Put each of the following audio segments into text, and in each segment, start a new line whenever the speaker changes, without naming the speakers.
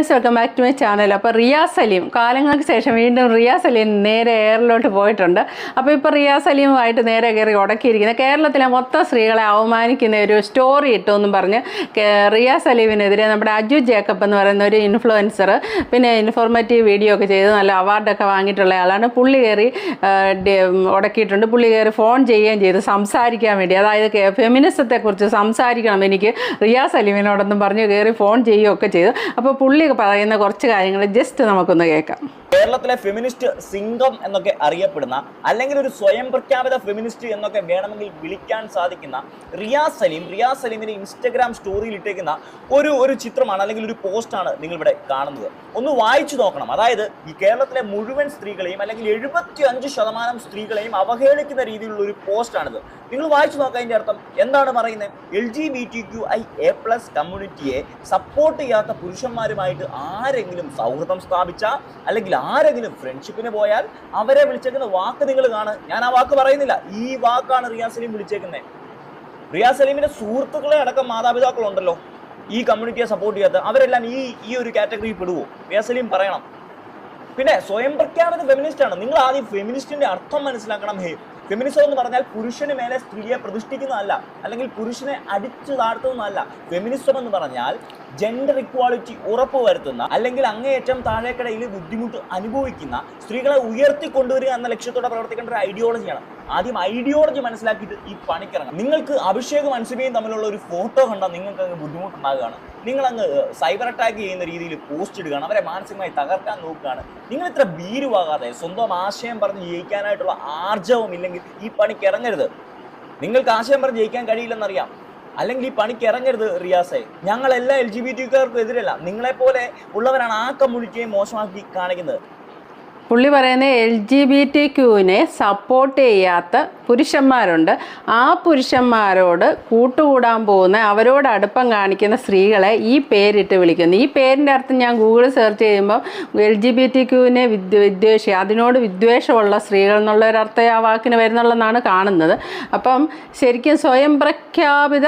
Friends welcome back to my channel അപ്പോൾ റിയാ സലീം കാലങ്ങൾക്ക് ശേഷം വീണ്ടും റിയാ സലീം നേരെ എയറിലോട്ട് പോയിട്ടുണ്ട്. അപ്പോൾ ഇപ്പോൾ റിയാ സലീമുമായിട്ട് നേരെ കയറി ഉടക്കിയിരിക്കുന്നത് കേരളത്തിലെ മൊത്തം സ്ത്രീകളെ അവമാനിക്കുന്ന ഒരു സ്റ്റോറി ഇട്ടു എന്നും പറഞ്ഞ് റിയാ സലീമിനെതിരെ നമ്മുടെ അജു ജേക്കബ് എന്ന് പറയുന്ന ഒരു ഇൻഫ്ലുവൻസർ പിന്നെ ഇൻഫോർമേറ്റീവ് വീഡിയോ ഒക്കെ ചെയ്ത് നല്ല അവാർഡൊക്കെ വാങ്ങിയിട്ടുള്ള ആളാണ്. പുള്ളി കയറി ഉടക്കിയിട്ടുണ്ട് പുള്ളി കയറി ഫോൺ ചെയ്യുകയും ചെയ്ത് സംസാരിക്കാൻ വേണ്ടി. അതായത് ഫെമിനിസത്തെക്കുറിച്ച് സംസാരിക്കണം എനിക്ക് റിയാ സലീമിനോടൊന്നും പറഞ്ഞ് കയറി ഫോൺ ചെയ്യുകയൊക്കെ ചെയ്തു. അപ്പോൾ പുള്ളി പറയുന്ന കുറച്ച് കാര്യങ്ങൾ ജസ്റ്റ് നമുക്കൊന്ന് കേൾക്കാം.
കേരളത്തിലെ ഫെമിനിസ്റ്റ് സിംഗം എന്നൊക്കെ അറിയപ്പെടുന്ന അല്ലെങ്കിൽ ഒരു സ്വയം പ്രഖ്യാപിത ഫെമിനിസ്റ്റ് എന്നൊക്കെ വേണമെങ്കിൽ വിളിക്കാൻ സാധിക്കുന്ന റിയാ സലീം റിയാ സലീമിന്റെ ഇൻസ്റ്റഗ്രാം സ്റ്റോറിയിൽ ഇട്ടേക്കുന്ന ഒരു ഒരു ചിത്രമാണ് അല്ലെങ്കിൽ ഒരു പോസ്റ്റാണ് നിങ്ങൾ ഇവിടെ കാണുന്നത്. ഒന്ന് വായിച്ചു നോക്കണം. അതായത് ഈ കേരളത്തിലെ മുഴുവൻ സ്ത്രീകളെയും അല്ലെങ്കിൽ എഴുപത്തി അഞ്ച് ശതമാനം സ്ത്രീകളെയും അവഹേളിക്കുന്ന രീതിയിലുള്ള ഒരു പോസ്റ്റാണിത് നിങ്ങൾ വായിച്ചു നോക്കാം അതിന്റെ അർത്ഥം. എന്താണ് പറയുന്നത്? L G B T Q I A plus കമ്മ്യൂണിറ്റിയെ support ചെയ്യാത്ത പുരുഷന്മാരുമായിട്ട് ആരെങ്കിലും സൗഹൃദം സ്ഥാപിച്ച അല്ലെങ്കിൽ ആരെങ്കിലും ഫ്രണ്ട്ഷിപ്പിന് പോയാൽ അവരെ വിളിച്ചേക്കുന്ന വാക്ക് നിങ്ങൾ കാണുക. ഞാൻ ആ വാക്ക് പറയുന്നില്ല. ഈ വാക്കാണ് റിയാസ് സലീം വിളിച്ചേക്കുന്നത്. റിയാസ് സലീമിന്റെ സുഹൃത്തുക്കളെ അടക്കം മാതാപിതാക്കളുണ്ടല്ലോ ഈ കമ്മ്യൂണിറ്റിയെ സപ്പോർട്ട് ചെയ്യാത്ത അവരെല്ലാം ഈ ഈ ഒരു കാറ്റഗറിയിൽ പെടുവോ? റിയാസ് സലീം പറയണം. പിന്നെ സ്വയം പ്രഖ്യാപിത ഫെമിനിസ്റ്റ് ആണ്. നിങ്ങൾ ആദ്യം ഫെമിനിസ്റ്റിന്റെ അർത്ഥം മനസ്സിലാക്കണം. ഹേ ഫെമിനിസം എന്ന് പറഞ്ഞാൽ പുരുഷന് മേലെ സ്ത്രീയെ പ്രതിഷ്ഠിക്കുന്നതല്ല അല്ലെങ്കിൽ പുരുഷനെ അടിച്ചു താഴ്ത്തുന്നതല്ല. ഫെമിനിസം എന്ന് പറഞ്ഞാൽ ജെൻഡർ ഇക്വാളിറ്റി ഉറപ്പുവരുത്തുന്ന അല്ലെങ്കിൽ അങ്ങേയറ്റം താഴേക്കടയിൽ ബുദ്ധിമുട്ട് അനുഭവിക്കുന്ന സ്ത്രീകളെ ഉയർത്തിക്കൊണ്ടുവരിക എന്ന ലക്ഷ്യത്തോടെ പ്രവർത്തിക്കേണ്ട ഒരു ഐഡിയോളജിയാണ് ആദ്യം ഐഡിയോളജി മനസ്സിലാക്കിയിട്ട് ഈ പണിക്കിറങ്ങാം. നിങ്ങൾക്ക് അഭിഷേകും അനുസരിയും തമ്മിലുള്ള ഒരു ഫോട്ടോ കണ്ടാൽ നിങ്ങൾക്ക് അങ്ങ് ബുദ്ധിമുട്ടുണ്ടാകുകയാണ്. നിങ്ങൾ അങ്ങ് സൈബർ അറ്റാക്ക് ചെയ്യുന്ന രീതിയിൽ പോസ്റ്റ് ഇടുകയാണ്. അവരെ മാനസികമായി തകർക്കാൻ നോക്കുകയാണ്. നിങ്ങൾ ഇത്ര ഭീരുവാകാതെ സ്വന്തം ആശയം പറഞ്ഞ് ജയിക്കാനായിട്ടുള്ള ആർജവം ഇല്ലെങ്കിൽ ഈ പണിക്ക് ഇറങ്ങരുത്. നിങ്ങൾക്ക് ആശയം പറഞ്ഞ് ജയിക്കാൻ കഴിയില്ലെന്നറിയാം. അല്ലെങ്കിൽ ഈ പണിക്ക് ഇറങ്ങരുത് റിയാസെ. ഞങ്ങളെല്ലാം എൽ ജി ബി ടിക്കാർക്കും എതിരല്ല. നിങ്ങളെപ്പോലെ ഉള്ളവരാണ് ആ കമ്മ്യൂണിറ്റിയെ മോശമാക്കി കാണിക്കുന്നത്.
പുള്ളി പറയുന്നത് എൽ ജി ബി ടി ക്യൂവിനെ സപ്പോർട്ട് ചെയ്യാത്ത പുരുഷന്മാരുണ്ട്. ആ പുരുഷന്മാരോട് കൂട്ടുകൂടാൻ പോകുന്ന അവരോട് അടുപ്പം കാണിക്കുന്ന സ്ത്രീകളെ ഈ പേരിട്ട് വിളിക്കുന്നു. ഈ പേരിന്റെ അർത്ഥം ഞാൻ ഗൂഗിൾ സെർച്ച് ചെയ്യുമ്പോൾ എൽ ജി ബി ടി ക്യൂവിനെ വിദ്വ വിദ്വേഷി അതിനോട് വിദ്വേഷമുള്ള സ്ത്രീകൾ എന്നുള്ളൊരർത്ഥം ആ വാക്കിന് വരുന്നുള്ളതെന്നാണ് കാണുന്നത്. അപ്പം ശരിക്കും സ്വയം പ്രഖ്യാപിത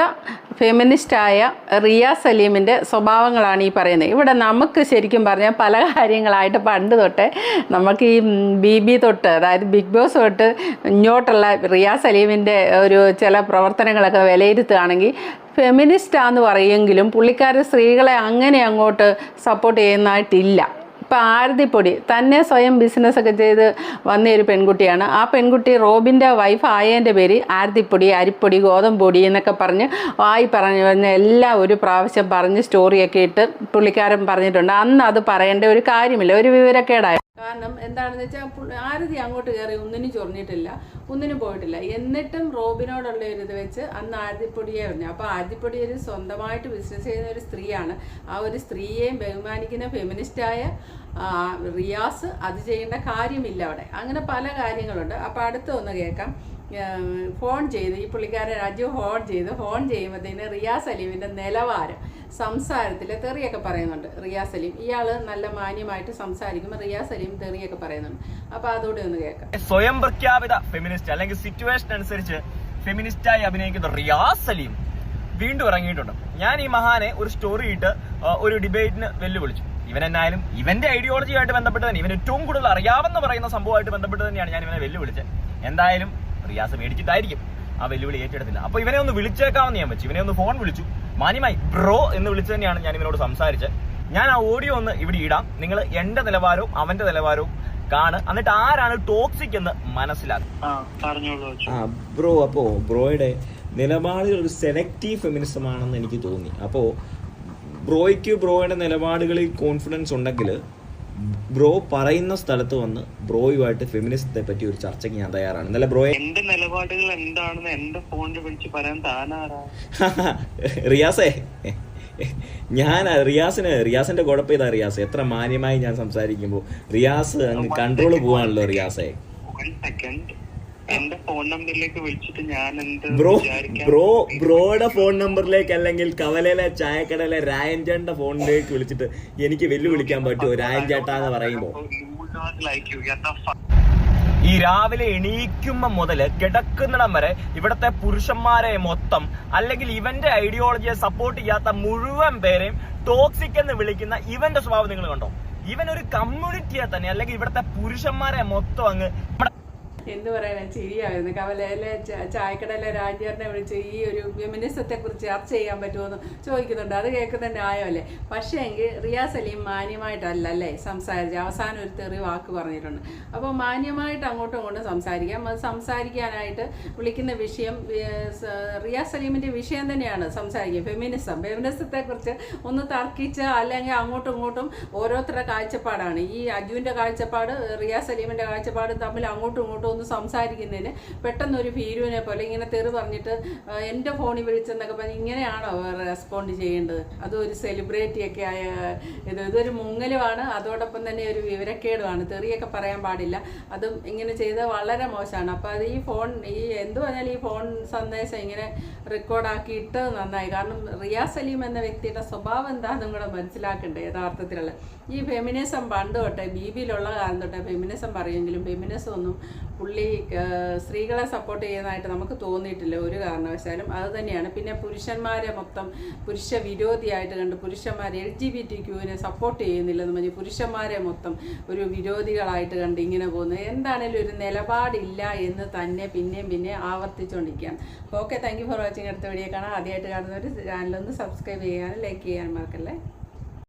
ഫെമിനിസ്റ്റായ റിയ സലീമിന്റെ സ്വഭാവങ്ങളാണ് ഈ പറയുന്നത്. ഇവിടെ നമുക്ക് ശരിക്കും പറഞ്ഞാൽ പല കാര്യങ്ങളായിട്ട് പണ്ട് തൊട്ടേ നമുക്ക് ഈ ബി ബി തൊട്ട് അതായത് ബിഗ് ബോസ് തൊട്ട് ഇങ്ങോട്ടുള്ള റിയ സലീമിന്റെ ഒരു ചില പ്രവർത്തനങ്ങളൊക്കെ വിലയിരുത്തുകയാണെങ്കിൽ ഫെമിനിസ്റ്റാന്ന് പറയുമെങ്കിലും പുള്ളിക്കാർ സ്ത്രീകളെ അങ്ങനെ അങ്ങോട്ട് സപ്പോർട്ട് ചെയ്യുന്നതായിട്ടില്ല. ഇപ്പം ആരതിപ്പൊടി തന്നെ സ്വയം ബിസിനസ്സൊക്കെ ചെയ്ത് വന്ന ഒരു പെൺകുട്ടിയാണ്. ആ പെൺകുട്ടി റോബിന്റെ വൈഫ് ആയതിന്റെ പേര് ആരതിപ്പൊടി അരിപ്പൊടി ഗോതമ്പൊടി എന്നൊക്കെ പറഞ്ഞ് വായി പറഞ്ഞു പറഞ്ഞ് എല്ലാം ഒരു പ്രാവശ്യം പറഞ്ഞ് സ്റ്റോറിയൊക്കെ ഇട്ട് പുള്ളിക്കാരൻ പറഞ്ഞിട്ടുണ്ട്. അന്ന് അത് പറയേണ്ട ഒരു കാര്യമില്ല. ഒരു വിവരക്കേടായി കാരണം എന്താണെന്ന് വെച്ചാൽ ആരതി അങ്ങോട്ട് കയറി ഒന്നിനും ചൊറിഞ്ഞിട്ടില്ല ഒന്നിനും പോയിട്ടില്ല. എന്നിട്ടും റോബിനോടുള്ള ഒരു ഇത് വെച്ച് അന്ന് ആരതിപ്പൊടിയെ പറഞ്ഞു അപ്പോൾ ആരതിപ്പൊടി ഒരു സ്വന്തമായിട്ട് ബിസിനസ് ചെയ്യുന്ന ഒരു സ്ത്രീയാണ്. ആ ഒരു സ്ത്രീയെയും ബഹുമാനിക്കുന്ന ഫെമിനിസ്റ്റായ റിയാസ് അത് ചെയ്യേണ്ട കാര്യമില്ല അവിടെ. അങ്ങനെ പല കാര്യങ്ങളുണ്ട്. അപ്പോൾ അടുത്ത ഒന്ന് കേൾക്കാം. ഫോൺ ചെയ്ത് ഈ പുള്ളിക്കാരൻ രാജു ഫോൺ ചെയ്ത് ഫോൺ ചെയ്യുമ്പോഴത്തേന് റിയാസ് സലീമിന്റെ നിലവാരം സംസാരത്തിൽ തെറിയൊക്കെ പറയുന്നുണ്ട്. റിയാസ് സലീം ഇയാൾ നല്ല മാന്യമായിട്ട് സംസാരിക്കുമ്പോൾ റിയാസ് സലീം തെറിയൊക്കെ പറയുന്നുണ്ട്. അപ്പോൾ അതുകൂടെ ഒന്ന് കേൾക്കാം.
സ്വയം പ്രഖ്യാപിത ഫെമിനിസ്റ്റ് അല്ലെങ്കിൽ സിറ്റുവേഷൻ അനുസരിച്ച് ഫെമിനിസ്റ്റായി അഭിനയിക്കുന്ന റിയാസ് സലീം വീണ്ടും ഇറങ്ങിയിട്ടുണ്ട്. ഞാൻ ഈ മഹാനെ ഒരു സ്റ്റോറി ഇട്ട് ഒരു ഡിബേറ്റിന് വെല്ലുവിളിച്ചു. ഇവൻ എന്നായാലും ഇവന്റെ ഐഡിയോളജിയായിട്ട് ബന്ധപ്പെട്ട് തന്നെ ഇവൻ ഏറ്റവും കൂടുതൽ അറിയാമെന്ന് പറയുന്ന സംഭവമായിട്ട് ബന്ധപ്പെട്ട് തന്നെയാണ് ഞാൻ ഇവനെ വെല്ലുവിളിച്ചത്. എന്തായാലും റിയാസ് മേടിച്ചിട്ടായിരിക്കും. ആ വെല്ലുവിളി ഏറ്റെടുത്തില്ല. അപ്പൊ ഇവനെ ഒന്ന് വിളിച്ചേക്കാമെന്ന് ഞാൻ വെച്ചു. ഇവനെ ഒന്ന് ഫോൺ വിളിച്ചു. മാന്യമായി ബ്രോ എന്ന് വിളിച്ചു തന്നെയാണ് ഞാൻ ഇവനോട് സംസാരിച്ചത്. ഞാൻ ആ ഓഡിയോ ഒന്ന് ഇവിടെ ഇടാം. നിങ്ങൾ എന്റെ നിലവാരവും അവന്റെ നിലവാരവും കാണ്. എന്നിട്ട് ആരാണ് ടോക്സിക് എന്ന് മനസ്സിലാക്കും.
ബ്രോ അപ്പോൾ ബ്രോയുടെ നിലപാടുകൾ ഒരു സെലക്റ്റീവ് ഫെമിനിസം ആണെന്ന് എനിക്ക് തോന്നി. അപ്പോൾ ബ്രോയ്ക്ക് ബ്രോയുടെ നിലപാടുകളിൽ കോൺഫിഡൻസ് ഉണ്ടെങ്കിൽ ബ്രോ പറയുന്ന സ്ഥലത്ത് വന്ന് ബ്രോയുമായിട്ട് ഫെമിനിസത്തെ പറ്റി ഒരു ചർച്ചയ്ക്ക് ഞാൻ തയ്യാറാണ്. ഇന്നലെ ബ്രോ
എന്റെ നിലപാടുകൾ എന്താണെന്ന് എന്റെ ഫോണിൽ വിളിച്ച് പറയാൻ താനാരാ?
റിയാസേ ഞാൻ റിയാസിന് റിയാസിന്റെ കുഴപ്പം ഇതാ റിയാസ്. എത്ര മാന്യമായി ഞാൻ സംസാരിക്കുമ്പോൾ റിയാസ് അങ്ങ് കൺട്രോൾ പോവാണല്ലോ റിയാസേ.
സെക്കൻഡ് എന്റെ ഫോൺ നമ്പറിലേക്ക് വിളിച്ചിട്ട് ഞാൻ എന്ത്
ബ്രോ
വിചാരിക്കാൻ
ബ്രോ ബ്രോയുടെ ഫോൺ നമ്പറിലേക്ക് അല്ലെങ്കിൽ കവലയിലെ ചായക്കടയിലെ രായൻ ചേട്ടന്റെ ഫോണിലേക്ക് വിളിച്ചിട്ട് എനിക്ക് വെല്ലുവിളിക്കാൻ പറ്റുമോ? രായൻ ചേട്ടാ എന്ന് പറയുമ്പോ.
ഈ രാവിലെ എണീക്കുമ്പോ മുതൽ കിടക്കുന്നിടം വരെ ഇവിടത്തെ പുരുഷന്മാരെ മൊത്തം അല്ലെങ്കിൽ ഇവന്റെ ഐഡിയോളജിയെ സപ്പോർട്ട് ചെയ്യാത്ത മുഴുവൻ പേരെയും ടോക്സിക് എന്ന് വിളിക്കുന്ന ഇവന്റെ സ്വഭാവം നിങ്ങൾ കണ്ടോ? ഇവൻ ഒരു കമ്മ്യൂണിറ്റിയെ തന്നെ അല്ലെങ്കിൽ ഇവിടത്തെ പുരുഷന്മാരെ മൊത്തം അങ്ങ്
എന്ത് പറയാനാ ചിരിയായിരുന്നു കവലയിലെ ചായക്കടയിലെ രാജ്യറിനെ വിളിച്ച് ഈ ഒരു ഫെമിനിസത്തെ കുറിച്ച് ചർച്ച ചെയ്യാൻ പറ്റുമെന്ന് ചോദിക്കുന്നുണ്ട്. അത് കേൾക്കുന്ന ന്യായമല്ലേ? പക്ഷേ എങ്കിൽ റിയാസ് അലിയും മാന്യമായിട്ടല്ല അല്ലേ സംസാരിച്ച് അവസാനം ഒരു തെറി വാക്ക് പറഞ്ഞിട്ടുണ്ട്. അപ്പോൾ മാന്യമായിട്ട് അങ്ങോട്ടും ഇങ്ങോട്ടും സംസാരിക്കാം. അത് സംസാരിക്കാനായിട്ട് വിളിക്കുന്ന വിഷയം റിയ സലീമിന്റെ വിഷയം തന്നെയാണ് സംസാരിക്കുക. ഫെമിനിസം. ഫെമിനിസത്തെ കുറിച്ച് ഒന്ന് തർക്കിച്ച് അല്ലെങ്കിൽ അങ്ങോട്ടും ഇങ്ങോട്ടും ഓരോരുത്തരുടെ കാഴ്ചപ്പാടാണ്. ഈ അജുവിന്റെ കാഴ്ചപ്പാട് റിയാസ് സലീമിന്റെ കാഴ്ചപ്പാട് തമ്മിൽ അങ്ങോട്ടും ഇങ്ങോട്ടും ഒന്ന് സംസാരിക്കുന്നതിന്. പെട്ടെന്ന് ഒരു ഭീരുവിനെ പോലെ ഇങ്ങനെ തെറി പറഞ്ഞിട്ട് എന്റെ ഫോണിൽ വിളിച്ചെന്നൊക്കെ പറഞ്ഞ് ഇങ്ങനെയാണോ റെസ്പോണ്ട് ചെയ്യേണ്ടത്? അതും ഒരു സെലിബ്രിറ്റിയൊക്കെ ആയ ഇത് ഇതൊരു മുങ്ങലുമാണ് അതോടൊപ്പം തന്നെ ഒരു വിവരക്കേടുമാണ് തെറിയൊക്കെ പറയാൻ പാടില്ല. അതും ഇങ്ങനെ ചെയ്തത് വളരെ മോശമാണ്. അപ്പോൾ അത് ഈ ഫോൺ ഈ എന്തു പറഞ്ഞാലും ഈ ഫോൺ സന്ദേശം ഇങ്ങനെ റെക്കോർഡാക്കി ഇട്ടത് നന്നായി. കാരണം റിയാസ് സലീം എന്ന വ്യക്തിയുടെ സ്വഭാവം എന്താണെന്നും കൂടെ മനസ്സിലാക്കണ്ടേ യഥാർത്ഥത്തിലുള്ള. ഈ ഫെമിനിസം പണ്ട് തൊട്ടേ ബി ബിയിലുള്ള കാലം തൊട്ടേ ഫെമിനിസം പറയുമെങ്കിലും ഫെമിനിസം ഒന്നും പുള്ളി സ്ത്രീകളെ സപ്പോർട്ട് ചെയ്യുന്നതായിട്ട് നമുക്ക് തോന്നിയിട്ടില്ല ഒരു കാരണവശാലും. അത് തന്നെയാണ്. പിന്നെ പുരുഷന്മാരെ മൊത്തം പുരുഷ വിരോധിയായിട്ട് കണ്ട് പുരുഷന്മാർ എൽ ജി ബി ടി ക്യൂവിനെ സപ്പോർട്ട് ചെയ്യുന്നില്ലെന്ന് പറഞ്ഞ് പുരുഷന്മാരെ മൊത്തം ഒരു വിരോധികളായിട്ട് കണ്ട് ഇങ്ങനെ പോകുന്നത്. എന്താണേലും ഒരു നിലപാടില്ല എന്ന് തന്നെ പിന്നെയും പിന്നെ ആവർത്തിച്ചുകൊണ്ടിരിക്കുകയാണ് okay thank you for watching അടുത്ത വീഡിയോ കാണാം. ആദ്യമായിട്ട് കാണുന്നവർ ചാനലൊന്ന് സബ്സ്ക്രൈബ് ചെയ്യാനും ലൈക്ക് ചെയ്യാനും മറക്കല്ലേ?